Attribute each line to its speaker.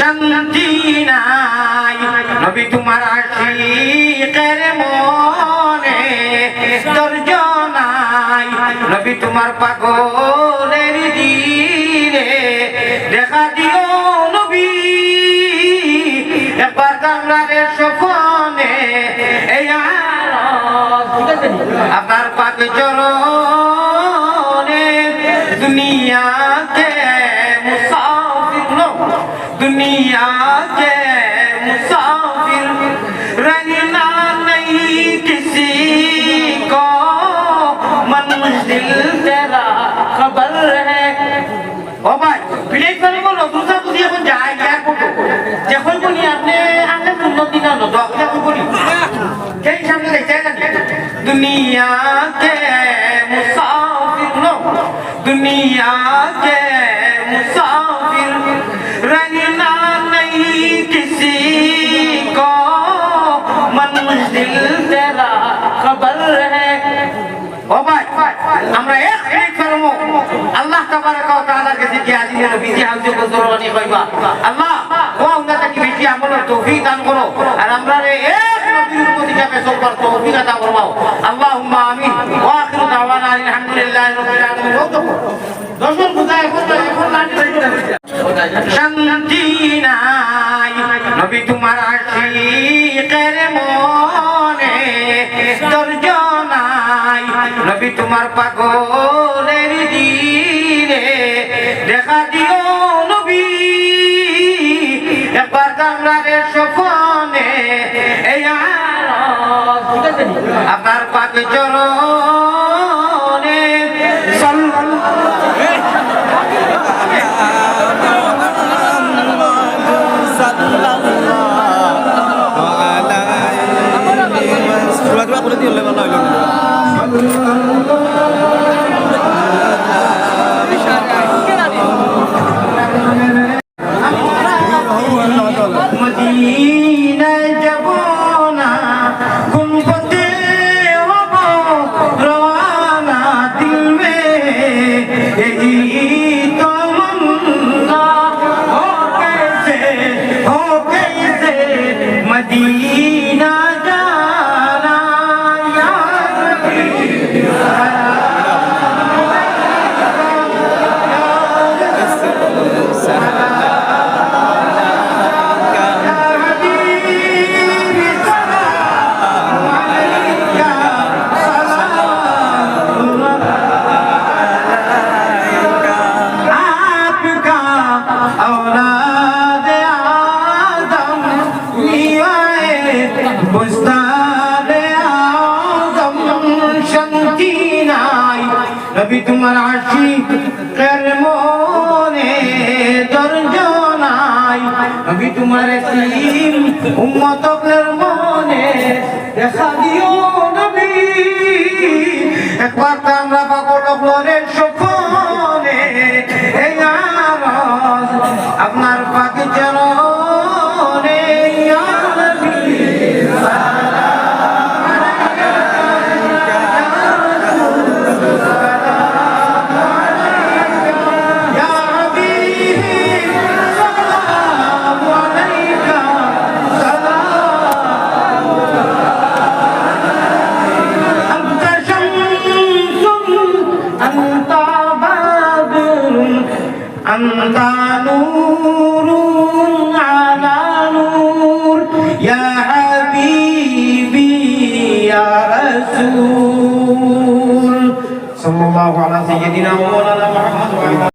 Speaker 1: শান্তি নাই নবী তোমার আশিকের মনে ধৈর্য নাই নবী তোমার পাগলের দিনে দেখা দিও নবী। একবার কামরারের সপনে আপনার পাকে চরণে দুনিয়াতে মুসা दुनिया के मुसाफिर रंगना नहीं किसी को मंजिल तेरा खबर है ও ভাই বিলেট মানে বলো দুসা বুঝি এখন যায় এয়ারপোর্ট যখন বলি আপনি আপনি উন্নতি না নো দশ টাকা বলি সেই সামনে দেখতে दुनिया के मुसाफिर नो दुनिया के আমরা এক মিনিট করব আল্লাহ তাবারাক ওয়া তাআলার কাছে কি আজি যেন বিজি হাউসে বজরবানি কইবা। আল্লাহ ও আমরা কি বেশি আমল তৌফিক দান করো। আর আমরা রে এক নবীর প্রতি যাবে সবার তৌফিক দান করবাও। আল্লাহুম্মা আমিন। ওয়া আখিরু দাওয়ানা আলহামদুলিল্লাহি রাব্বিল আলামিন। দর্শন বুঝায় এখন এখন লাঠি নবী তোমার পাগলের দিনে দেখা দিও নবী একবার কামরারে সফনে। আপনার পাগে চরণে Happy. বুঝতারে আজম শান্তি নাই। তোমার আশিক মনে দরজা নাই। নবী তোমার তিন উম্মত মনে দেখা দিও নবী। একবার আমরা পাগল ফ্লোরের সফনে এই أنت نور على نور يا حبيبي يا رسول صلى الله على سيدنا ومولانا محمد وعلى